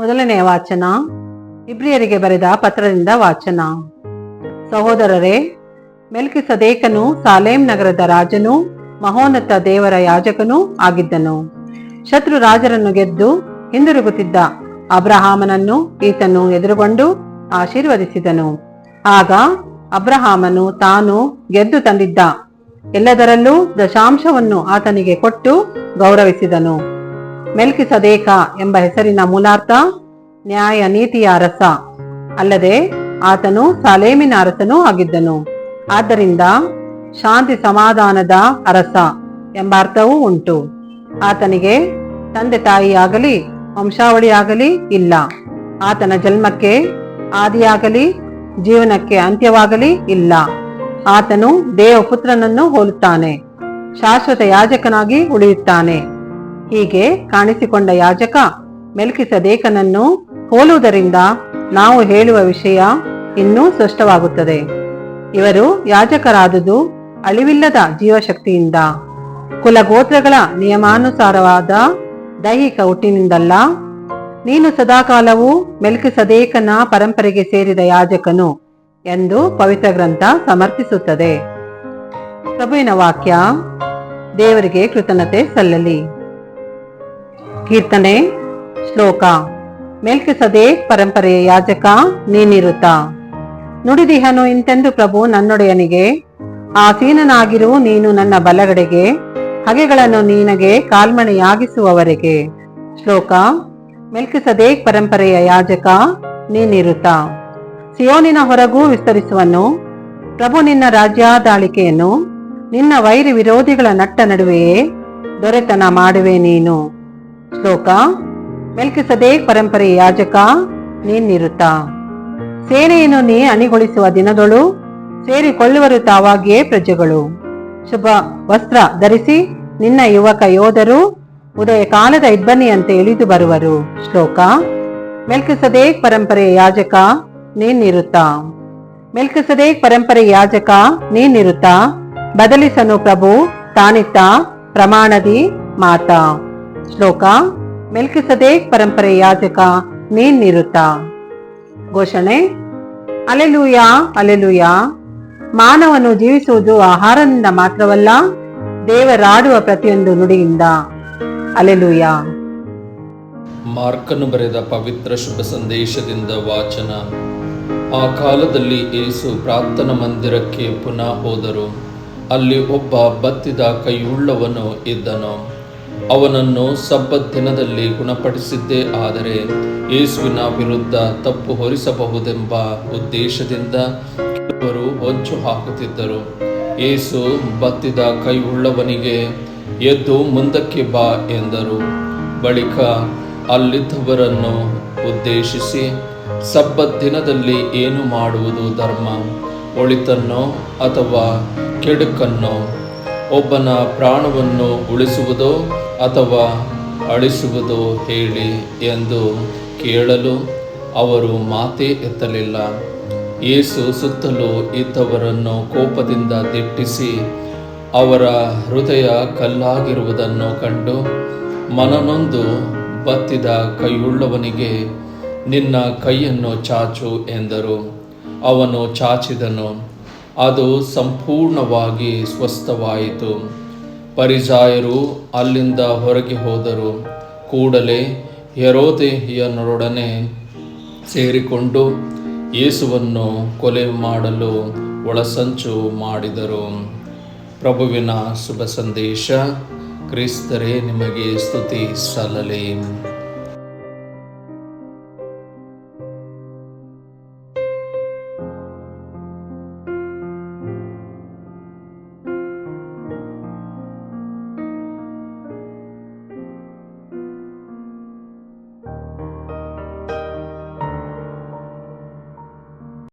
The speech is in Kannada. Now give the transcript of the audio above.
ಮೊದಲನೆಯ ವಾಚನ. ಇಬ್ರಿಯರಿಗೆ ಬರೆದ ಪತ್ರದಿಂದ ವಾಚನ. ಸಹೋದರರೇ ಮೆಲ್ಕಿ ಸದೇಕನು ಸಾಲೇಂ ನಗರದ ರಾಜನು, ಮಹೋನ್ನತ ದೇವರ ಯಾಜಕನೂ ಆಗಿದ್ದನು. ಶತ್ರು ರಾಜರನ್ನು ಗೆದ್ದು ಹಿಂದಿರುಗುತ್ತಿದ್ದ ಅಬ್ರಹಾಮನನ್ನು ಈತನು ಎದುರುಗೊಂಡು ಆಶೀರ್ವದಿಸಿದನು. ಆಗ ಅಬ್ರಹಾಮನು ತಾನು ಗೆದ್ದು ತಂದಿದ್ದ ಎಲ್ಲದರಲ್ಲೂ ದಶಾಂಶವನ್ನು ಆತನಿಗೆ ಕೊಟ್ಟು ಗೌರವಿಸಿದನು. ಮೆಲ್ಕಿ ಸದೇಕ ಎಂಬ ಹೆಸರಿನ ಮೂಲಾರ್ಥ, ನ್ಯಾಯ ನೀತಿಯ ಅರಸ. ಅಲ್ಲದೆ ಆತನು ಸಾಲೇಮಿನ ಅರಸನೂ ಆಗಿದ್ದನು. ಆದ್ದರಿಂದ ಶಾಂತಿ ಸಮಾಧಾನದ ಅರಸ ಎಂಬ ಅರ್ಥವೂ ಉಂಟು. ಆತನಿಗೆ ತಂದೆ ತಾಯಿಯಾಗಲಿ, ವಂಶಾವಳಿಯಾಗಲಿ ಇಲ್ಲ. ಆತನ ಜನ್ಮಕ್ಕೆ ಆದಿಯಾಗಲಿ, ಜೀವನಕ್ಕೆ ಅಂತ್ಯವಾಗಲಿ ಇಲ್ಲ. ಆತನು ದೇವಪುತ್ರನನ್ನು ಹೋಲುತ್ತಾನೆ. ಶಾಶ್ವತ ಯಾಜಕನಾಗಿ ಉಳಿಯುತ್ತಾನೆ. ಹೀಗೆ ಕಾಣಿಸಿಕೊಂಡ ಯಾಜಕ ಮೆಲ್ಕಿಸದೇಕನನ್ನು ಹೋಲುವುದರಿಂದ ನಾವು ಹೇಳುವ ವಿಷಯ ಇನ್ನೂ ಸ್ಪಷ್ಟವಾಗುತ್ತದೆ. ಇವರು ಯಾಜಕರಾದುದು ಅಳಿವಿಲ್ಲದ ಜೀವಶಕ್ತಿಯಿಂದ. ಕುಲಗೋತ್ರಗಳ ನಿಯಮಾನುಸಾರವಾದ ದೈಹಿಕ ಹುಟ್ಟಿನಿಂದಲ್ಲ. ನೀನು ಸದಾಕಾಲವೂ ಮೆಲ್ಕಿಸದೇಕನ ಪರಂಪರೆಗೆ ಸೇರಿದ ಯಾಜಕನು ಎಂದು ಪವಿತ್ರ ಗ್ರಂಥ ಸಮರ್ಥಿಸುತ್ತದೆ. ಪ್ರಭುವಿನ ವಾಕ್ಯ, ದೇವರಿಗೆ ಕೃತಜ್ಞತೆ ಸಲ್ಲಲಿ. ಕೀರ್ತನೆ, ಶ್ಲೋಕ. ಮೇಲ್ಕಿಸದೆ ಪರಂಪರೆಯ ಯಾಜಕ, ನೀನಿರುತ್ತ. ನುಡಿದಿಹನು ಇಂತೆಂದು ಪ್ರಭು ನನ್ನೊಡೆಯನಿಗೆ ಆಸೀನನಾಗಿರು ನೀನು ನನ್ನ ಬಲಗಡೆಗೆ, ಹಗೆಗಳನ್ನು ನೀನಗೆ ಕಾಲ್ಮಣೆಯಾಗಿಸುವವರೆಗೆ. ಶ್ಲೋಕ. ಮೆಲ್ಕಿಸದೆ ಪರಂಪರೆಯ ಯಾಜಕ, ನೀನಿರುತ್ತ. ಸಿಯೋನಿನ ಹೊರಗೂ ವಿಸ್ತರಿಸುವನು, ಪ್ರಭು ನಿನ್ನ ರಾಜ್ಯಾದಾಳಿಕೆಯನ್ನು, ನಿನ್ನ ವೈರಿ ವಿರೋಧಿಗಳ ನಟ್ಟ ನಡುವೆಯೇ ದೊರೆತನ ಮಾಡುವೆ ನೀನು. ಶ್ಲೋಕ ಮೆಲ್ಕಿಸದೆ ಪರಂಪರೆ ಯಾಜಕ ನೀನಿರುತ್ತ ಸೇನೆಯನ್ನು ನೀ ಅಣಿಗೊಳಿಸುವ ದಿನದೊಳು ಸೇರಿಕೊಳ್ಳುವರು ತಾವಾಗಿಯೇ ಪ್ರಜೆಗಳು. ಶುಭ ವಸ್ತ್ರ ಧರಿಸಿ ನಿನ್ನ ಯುವಕ ಯೋಧರು ಉದಯ ಕಾಲದ ಇಬ್ಬನಿಯಂತೆ ಇಳಿದು ಬರುವರು. ಶ್ಲೋಕ, ಮೆಲ್ಕಿಸದೇಕ್ ಪರಂಪರೆ ಯಾಜಕ ನೀನಿರುತ್ತ ಮೆಲ್ಕಿಸದೇಕ್ ಪರಂಪರೆ ಯಾಜಕ ನೀನಿರುತ್ತ ಬದಲಿಸನು ಪ್ರಭು, ತಾನಿತ್ತ, ಪ್ರಮಾಣದಿ, ಮಾತಾ. ಶ್ಲೋಕ, ಮೆಲ್ಕಿಸದೇಕ್ ಪರಂಪರೆ ಯಾಜಕ ನೀನಿರುತ್ತ ಘೋಷಣೆ, ಅಲೆಲೂಯ ಅಲೆಲೂಯ. ಮಾನವನು ಜೀವಿಸುವುದು ಆಹಾರದಿಂದ ಮಾತ್ರವಲ್ಲ, ದೇವರಾಡುವ ಪ್ರತಿಯೊಂದು ನುಡಿಯಿಂದ. ಅಲೆಲೂಯ. ಮಾರ್ಕನು ಬರೆದ ಪವಿತ್ರ ಶುಭ ಸಂದೇಶದಿಂದ ವಾಚನ. ಆ ಕಾಲದಲ್ಲಿ ಏಸು ಪ್ರಾರ್ಥನಾ ಮಂದಿರಕ್ಕೆ ಪುನಃ ಹೋದರು. ಅಲ್ಲಿ ಒಬ್ಬ ಬತ್ತಿದ ಕೈಯುಳ್ಳವನು ಇದ್ದನು. ಅವನನ್ನು ಸಬ್ಬತ್ ದಿನದಲ್ಲಿ ಗುಣಪಡಿಸಿದ್ದೇ, ಆದರೆ ಯೇಸುವಿನ ವಿರುದ್ಧ ತಪ್ಪು ಹೊರಿಸಬಹುದೆಂಬ ಉದ್ದೇಶದಿಂದ ಕೆಲವರು ಹೊಂಚು ಹಾಕುತ್ತಿದ್ದರು. ಯೇಸು ಬತ್ತಿದ ಕೈ ಉಳ್ಳವನಿಗೆ ಎದ್ದು ಮುಂದಕ್ಕೆ ಬಾ ಎಂದರು. ಬಳಿಕ ಅಲ್ಲಿದ್ದವರನ್ನು ಉದ್ದೇಶಿಸಿ, ಸಬ್ಬತ್ ದಿನದಲ್ಲಿ ಏನು ಮಾಡುವುದು ಧರ್ಮ? ಒಳಿತನ್ನೋ ಅಥವಾ ಕೆಡುಕನ್ನೋ? ಒಬ್ಬನ ಪ್ರಾಣವನ್ನು ಉಳಿಸುವುದೋ? ಅಥವಾ ಅಳಿಸುವುದು ಹೇಳಿ ಎಂದು ಕೇಳಲು ಅವರು ಮಾತೇ ಎತ್ತಲಿಲ್ಲ. ಯೇಸು ಸುತ್ತಲೂ ಇದ್ದವರನ್ನು ಕೋಪದಿಂದ ದಿಟ್ಟಿಸಿ ಅವರ ಹೃದಯ ಕಲ್ಲಾಗಿರುವುದನ್ನು ಕಂಡು ಮನನೊಂದು ಬತ್ತಿದ ಕೈಯುಳ್ಳವನಿಗೆ, ನಿನ್ನ ಕೈಯನ್ನು ಚಾಚು ಎಂದರು. ಅವನು ಚಾಚಿದನು. ಅದು ಸಂಪೂರ್ಣವಾಗಿ ಸ್ವಸ್ಥವಾಯಿತು. ಪರಿಜಾಯರು ಅಲ್ಲಿಂದ ಹೊರಗೆ ಹೋದರು. ಕೂಡಲೇ ಹೆರೋದೆಯನರೊಡನೆ ಸೇರಿಕೊಂಡು ಯೇಸುವನ್ನು ಕೊಲೆ ಮಾಡಲು ಒಳಸಂಚು ಮಾಡಿದರು. ಪ್ರಭುವಿನ ಶುಭ ಸಂದೇಶ, ಕ್ರಿಸ್ತರೇ, ನಿಮಗೆ ಸ್ತುತಿ ಸಲ್ಲಲಿ.